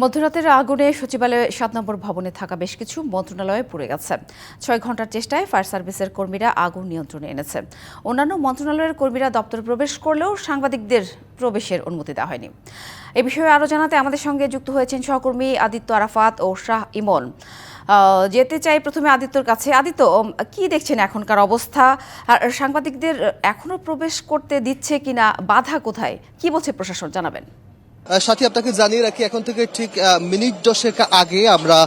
মধ্যরাতের আগুনে সচিবালয়ে সাত নম্বর ভবনে থাকা বেশ কিছু মন্ত্রণালয়ে পুড়ে গেছে। ছয় ঘণ্টার চেষ্টায় ফায়ার সার্ভিসের কর্মীরা আগুন নিয়ন্ত্রণে এনেছে। অন্যান্য মন্ত্রণালয়ের কর্মীরা দপ্তরে প্রবেশ করলেও সাংবাদিকদের প্রবেশের অনুমতি দেওয়া হয়নি। এ বিষয়ে আরও জানাতে আমাদের সঙ্গে যুক্ত হয়েছেন সহকর্মী আদিত্য আরাফাত ও শাহ ইমন। যেতে চাই প্রথমে আদিত্যর কাছে। আদিত্য কি দেখছেন এখনকার অবস্থা? আর সাংবাদিকদের এখনও প্রবেশ করতে দিচ্ছে কিনা? বাধা কোথায়? কি বলছে প্রশাসন? জানাবেন। সাথী, আপনাকে জানিয়ে রাখি, এখন থেকে ঠিক মিনিট দশেক আগে আমরা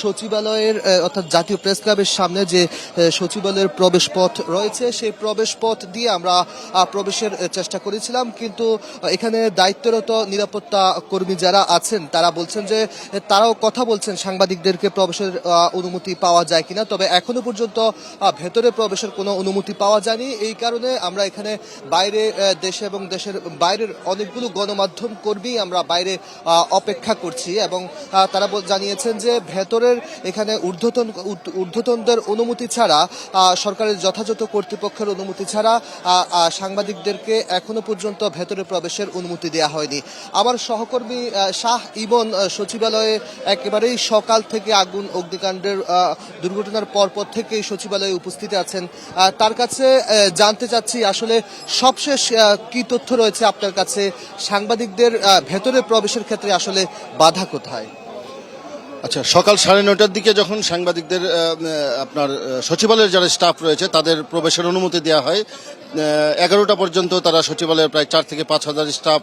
সচিবালয়ের অর্থাৎ জাতীয় প্রেস ক্লাবের সামনে যে সচিবালয়ের প্রবেশ পথ রয়েছে, সেই প্রবেশ পথ দিয়ে আমরা প্রবেশের চেষ্টা করেছিলাম। কিন্তু এখানে দায়িত্বরত নিরাপত্তা কর্মী যারা আছেন, তারা বলছেন যে, তারাও কথা বলছেন সাংবাদিকদেরকে প্রবেশের অনুমতি পাওয়া যায় কিনা। তবে এখনও পর্যন্ত ভেতরে প্রবেশের কোনো অনুমতি পাওয়া যায়নি। এই কারণে আমরা এখানে বাইরে দেশে এবং দেশের বাইরের অনেকগুলো গণমাধ্যম কর্মী আমরা বাইরে অপেক্ষা করছি এবং তারা জানিয়েছেন যে ভেতরের এখানে ঊর্ধ্বতন ঊর্ধ্বতনদের অনুমতি ছাড়া সরকারের যথাযথ কর্তৃপক্ষের অনুমতি ছাড়া সাংবাদিকদেরকে এখনও পর্যন্ত ভেতরে প্রবেশের অনুমতি দেওয়া হয়নি। আমার সহকর্মী শাহ ইবন সচিবালয়ে একেবারেই সকাল থেকে আগুন, অগ্নিকাণ্ডের দুর্ঘটনার পরপর থেকেই সচিবালয়ে উপস্থিত আছেন। তার কাছে জানতে চাচ্ছি আসলে সবশেষ কি তথ্য রয়েছে আপনার কাছে? সাংবাদিকদের ভেতরে প্রবেশের ক্ষেত্রে আসলে বাধা কোথায়? আচ্ছা সকাল সাড়ে নটার দিকে যখন সাংবাদিকদের আপনার সচিবালয়ের যারা স্টাফ রয়েছে, তাদের প্রবেশের অনুমতি দেওয়া হয়। এগারোটা পর্যন্ত তারা সচিবালয়ের প্রায় চার থেকে পাঁচ হাজার স্টাফ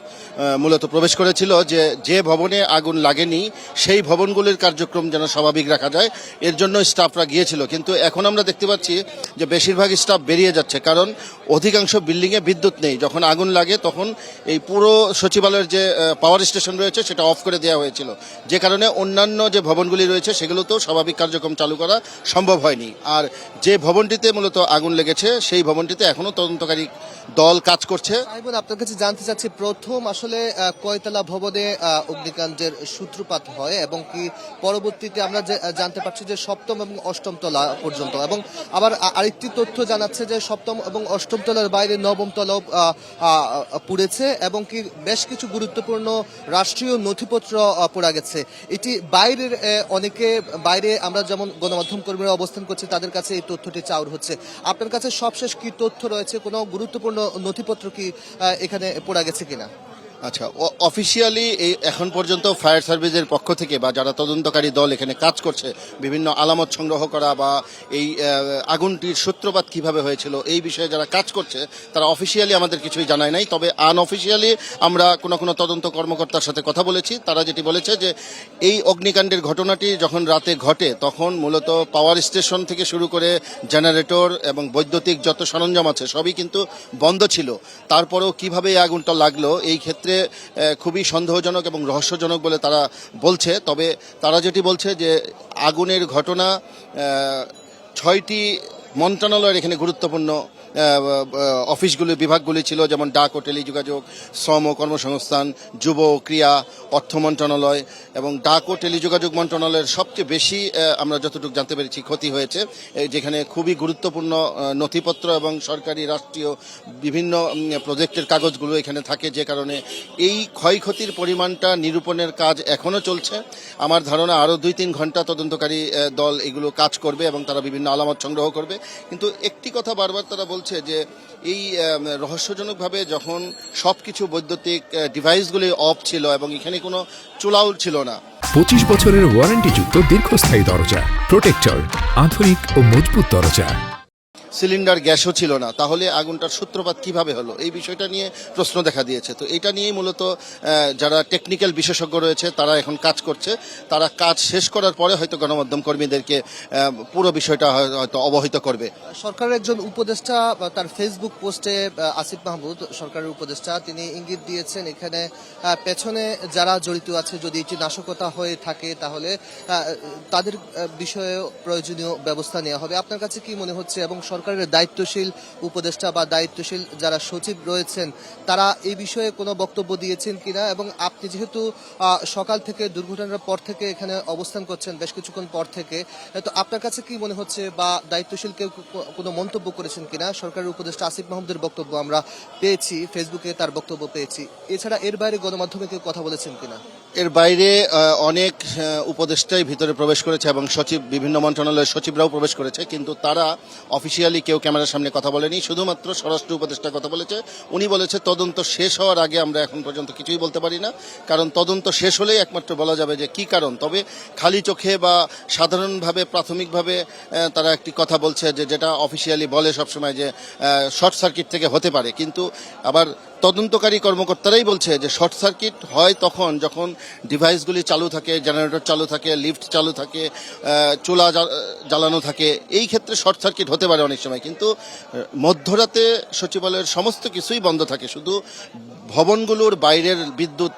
মূলত প্রবেশ করেছিল যে যে ভবনে আগুন লাগেনি, সেই ভবনগুলির কার্যক্রম যেন স্বাভাবিক রাখা যায়, এর জন্য স্টাফরা গিয়েছিল। কিন্তু এখন আমরা দেখতে পাচ্ছি যে, বেশিরভাগ স্টাফ বেরিয়ে যাচ্ছে, কারণ অধিকাংশ বিল্ডিংয়ে বিদ্যুৎ নেই। যখন আগুন লাগে, তখন এই পুরো সচিবালয়ের যে পাওয়ার স্টেশন রয়েছে, সেটা অফ করে দেওয়া হয়েছিল। যে কারণে অন্যান্য যে ভবনগুলি রয়েছে, সেগুলোতেও স্বাভাবিক কার্যক্রম চালু করা সম্ভব হয়নি। আর যে ভবনটিতে মূলত আগুন লেগেছে, সেই ভবনটিতে এখনও তদন্তকারী দল কাজ করছে। আপনার কাছে জানতে চাচ্ছি, প্রথম আসলে কয়তলা ভবনে অগ্নিকাণ্ডের সূত্রপাত হয় এবং কি পরবর্তীতে আমরা জানতে পারছি যে সপ্তম এবং অষ্টম তলা পর্যন্ত এবং আবার আরেকটি তথ্য জানাচ্ছে যে সপ্তম এবং অষ্টম তলার বাইরে নবম তলাও পুড়েছে এবং কি বেশ কিছু গুরুত্বপূর্ণ রাষ্ট্রীয় নথিপত্র পোড়া গেছে। এটি বাইরের অনেকে, বাইরে আমরা যেমন গণমাধ্যম কর্মীরা অবস্থান করছি, তাদের কাছে এই তথ্যটি চাউর হচ্ছে। আপনার কাছে সবশেষ কি তথ্য রয়েছে কোনো গুরুত্বপূর্ণ নথিপত্র কি এখানে পড়া গেছে কিনা? আচ্ছা অফিসিয়ালি এই এখন পর্যন্ত ফায়ার সার্ভিসের পক্ষ থেকে বা যারা তদন্তকারী দল এখানে কাজ করছে, বিভিন্ন আলামত সংগ্রহ করা বা এই আগুনটির সূত্রপাত কীভাবে হয়েছিল, এই বিষয়ে যারা কাজ করছে, তারা অফিসিয়ালি আমাদের কিছুই জানায় নাই। তবে আনঅফিসিয়ালি আমরা কোনো কোনো তদন্ত কর্মকর্তার সাথে কথা বলেছি। তারা যেটি বলেছে যে, এই অগ্নিকাণ্ডের ঘটনাটি যখন রাতে ঘটে, তখন মূলত পাওয়ার স্টেশন থেকে শুরু করে জেনারেটর এবং বৈদ্যুতিক যত সরঞ্জাম আছে, সবই কিন্তু বন্ধ ছিল। তারপরেও কীভাবে এই আগুনটা লাগল, এই ক্ষেত্রে খুবই সন্দেহজনক এবং রহস্যজনক বলে তারা বলছে। তবে তারা যেটি বলছে যে আগুনের ঘটনা ছয়টি মন্ত্রণালয়ের এখানে গুরুত্বপূর্ণ অফিসগুলি, বিভাগগুলি ছিল, যেমন ডাক ও টেলিযোগাযোগ, শ্রম ও কর্মসংস্থান, যুব ক্রিয়া, অর্থ মন্ত্রণালয় এবং ডাক ও টেলিযোগাযোগ মন্ত্রণালয়ের সবচেয়ে বেশি আমরা যতটুকু জানতে পেরেছি, ক্ষতি হয়েছে যেখানে খুবই গুরুত্বপূর্ণ নথিপত্র এবং সরকারি, রাষ্ট্রীয় বিভিন্ন প্রজেক্টের কাগজগুলো এখানে থাকে যে কারণে এই ক্ষয়ক্ষতির পরিমাণটা নিরূপণের কাজ এখনও চলছে। আমার ধারণা আরও দুই তিন ঘণ্টা তদন্তকারী দল এগুলো কাজ করবে এবং তারা বিভিন্ন আলামত সংগ্রহ করবে। কিন্তু একটি কথা বারবার তারা বলছে যে এই রহস্যজনকভাবে যখন সব কিছু বৈদ্যুতিক ডিভাইসগুলি অফ ছিল এবং এখানে কোনো চুলাউল ছিল না। পঁচিশ বছরের ওয়ারেন্টিযুক্ত দীর্ঘস্থায়ী দরজা প্রোটেক্টর আধুনিক ও মজবুত দরজা। সিলিন্ডার গ্যাসও ছিল না। তাহলে আগুনটার সূত্রপাত কীভাবে হলো? এই বিষয়টা নিয়ে প্রশ্ন দেখা দিয়েছে। তো এটা নিয়েই মূলত যারা টেকনিক্যাল বিশেষজ্ঞ রয়েছে, তারা এখন কাজ করছে। তারা কাজ শেষ করার পরে হয়তো গণমাধ্যম কর্মীদেরকে পুরো বিষয়টা হয়- হয়তো অবহিত করবে। সরকারের একজন উপদেষ্টা তার ফেসবুক পোস্টে আসিফ মাহমুদ, সরকারের উপদেষ্টা, তিনি ইঙ্গিত দিয়েছেন এখানে পেছনে যারা জড়িত আছে, যদি এটি নাশকতা হয়ে থাকে, তাহলে তাদের বিষয়ে প্রয়োজনীয় ব্যবস্থা নেওয়া হবে। আপনার কাছে কি মনে হচ্ছে, এবং সরকারের দায়িত্বশীল উপদেষ্টা বা দায়িত্বশীল যারা সচিব রয়েছেন, তারা এই বিষয়ে কোনো বক্তব্য দিয়েছেন কিনা? এবং আপনি যেহেতু সকাল থেকে দুর্ঘটনার পর থেকে এখানে অবস্থান করছেন, বেশ কিছুক্ষণ পর থেকে তো আপনার কাছে কি মনে হচ্ছে বা দায়িত্বশীল কেউ কোনো মন্তব্য করেছেন কিনা? সরকারের উপদেষ্টা আসিফ মাহমুদের বক্তব্য আমরা পেয়েছি, ফেসবুকে তার বক্তব্য পেয়েছি। এছাড়া এর বাইরে গণমাধ্যমে কেউ কথা বলেছেন কিনা? এর বাইরে অনেক উপদেষ্টাই ভিতরে প্রবেশ করেছে এবং সচিব, বিভিন্ন মন্ত্রণালয়ের সচিবরাও প্রবেশ করেছে, কিন্তু তারা অফিসিয়ালি কেউ ক্যামেরার সামনে কথা বলেনি। শুধুমাত্র স্বরাষ্ট্র উপদেষ্টা কথা বলেছে। উনি বলেছে, তদন্ত শেষ হওয়ার আগে আমরা এখন পর্যন্ত কিছুই বলতে পারি না, কারণ তদন্ত শেষ হলেই একমাত্র বলা যাবে যে কি কারণ। তবে খালি চোখে বা সাধারণভাবে, প্রাথমিকভাবে তারা একটি কথা বলছে যে, যেটা অফিসিয়ালি বলে সবসময় যে শর্ট সার্কিট থেকে হতে পারে। কিন্তু আবার তদন্তকারী কর্মকর্তারাই বলছে যে শর্ট সার্কিট হয় তখন যখন ডিভাইসগুলি চালু থাকে, জেনারেটর চালু থাকে, লিফট চালু থাকে চুলা জ্বালানো থাকে, এই ক্ষেত্রে শর্ট সার্কিট হতে পারে অনেক সময়। কিন্তু মধ্যরাতে সচিবালয়ের সমস্ত কিছুই বন্ধ থাকে। শুধু ভবনগুলোর বাইরের বিদ্যুৎ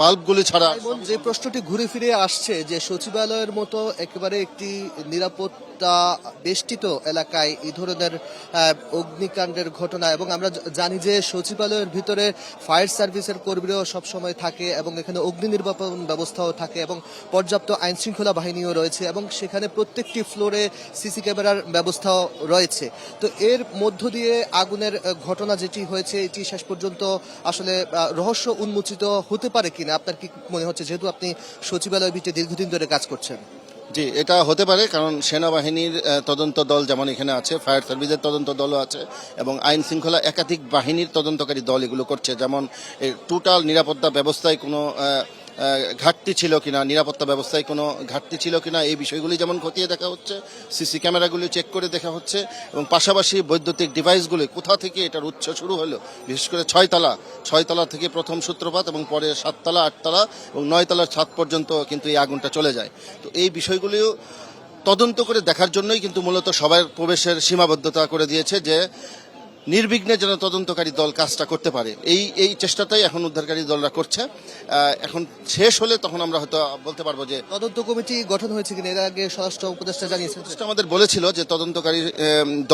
বাল্বগুলি ছাড়া। যে প্রশ্নটি ঘুরে ফিরে আসছে যে সচিবালয়ের মতো একেবারে একটি নিরাপত্তা বেষ্টিত এলাকায় এই ধরনের অগ্নিকাণ্ডের ঘটনা এবং আমরা জানি যে সচিবালয়ের ভিতরে ফায়ার সার্ভিসের কর্মীরাও সবসময় থাকে এবং এখানে অগ্নি নির্বাপন ব্যবস্থাও থাকে এবং পর্যাপ্ত আইন শৃঙ্খলা বাহিনীও রয়েছে এবং সেখানে প্রত্যেকটি ফ্লোরে সিসি ক্যামেরার ব্যবস্থাও রয়েছে। তো এর মধ্য দিয়ে আগুনের ঘটনা যেটি হয়েছে, এটি শেষ পর্যন্ত আসলে রহস্য উন্মোচিত হতে পারে কিনা? আপনার কি মনে হচ্ছে? যেহেতু আপনি সচিবালয় ভিত্তিতে দীর্ঘদিন ধরে কাজ করছেন। জি, এটা হতে পারে, কারণ সেনাবাহিনীর তদন্ত দল যেমন এখানে আছে, ফায়ার সার্ভিসের তদন্ত দলও আছে, এবং আইন শৃঙ্খলা একাধিক বাহিনীর তদন্তকারী দল এগুলো করছে। যেমন টোটাল নিরাপত্তা ব্যবস্থায় কোনো ঘাটতি ছিল কিনা, নিরাপত্তা ব্যবস্থায় কোনো ঘাটতি ছিল কিনা, এই বিষয়গুলি যেমন খতিয়ে দেখা হচ্ছে, সিসি ক্যামেরাগুলি চেক করে দেখা হচ্ছে, এবং পাশাপাশি বৈদ্যুতিক ডিভাইসগুলি কোথা থেকে এটার উৎস শুরু হলো, বিশেষ করে ছয়তলা ছয়তলা থেকে প্রথম সূত্রপাত এবং পরে সাততলা, আটতলা এবং নয়তলার ছাদ পর্যন্ত কিন্তু এই আগুনটা চলে যায়। তো এই বিষয়গুলিও তদন্ত করে দেখার জন্যই কিন্তু মূলত সবার প্রবেশের সীমাবদ্ধতা করে দিয়েছে যে নির্বিঘ্নে যেন তদন্তকারী দল কাজটা করতে পারে। এই এই চেষ্টাটাই এখন উদ্ধারকারী দলরা করছে। এখন শেষ হলে তখন আমরা হয়তো বলতে পারব যে তদন্ত কমিটি গঠন হয়েছে কিনা এর আগে স্বরাষ্ট্র উপদেষ্টা জানিয়েছেন। উপদেষ্টা আমাদের বলেছিল যে তদন্তকারী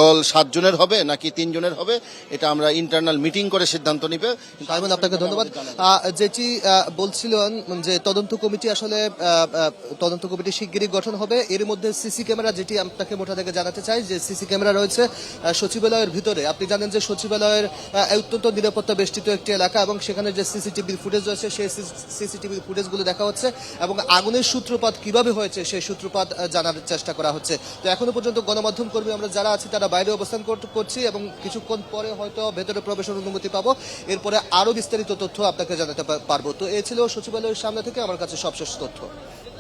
দল সাত জনের হবে নাকি তিন জনের হবে এটা আমরা ইন্টারনাল মিটিং করে সিদ্ধান্ত নিবে। সাইমন আপনাকে ধন্যবাদ। যেটি বলছিলেন যে তদন্ত কমিটি আসলে তদন্ত কমিটি শিগগিরই গঠন হবে। এর মধ্যে সিসি ক্যামেরা যেটি আপনাকে মোটা থেকে জানাতে চাই যে সিসি ক্যামেরা রয়েছে সচিবালয়ের ভিতরে। আপনি জানেন যে সচিবালয়ের অত্যন্ত নিরাপত্তা বেষ্টিত একটি এলাকা এবং সেখানে যে সিসিটিভির ফুটেজ রয়েছে, সেই সিসিটিভির ফুটেজগুলো দেখা হচ্ছে এবং আগুনের সূত্রপাত কীভাবে হয়েছে সেই সূত্রপাত জানার চেষ্টা করা হচ্ছে। তো এখনও পর্যন্ত গণমাধ্যম কর্মী আমরা যারা আছি তারা বাইরে অবস্থান কর- করছি এবং কিছুক্ষণ পরে হয়তো ভেতরে প্রবেশের অনুমতি পাবো। এরপরে আরও বিস্তারিত তথ্য আপনাকে জানাতে পারব। তো এ ছিল সচিবালয়ের সামনে থেকে আমার কাছে সবশেষ তথ্য।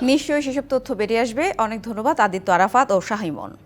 নিশ্চয়ই সেসব তথ্য বেরিয়ে আসবে। অনেক ধন্যবাদ, আদিত্য আরাফাত ও শাহিমন।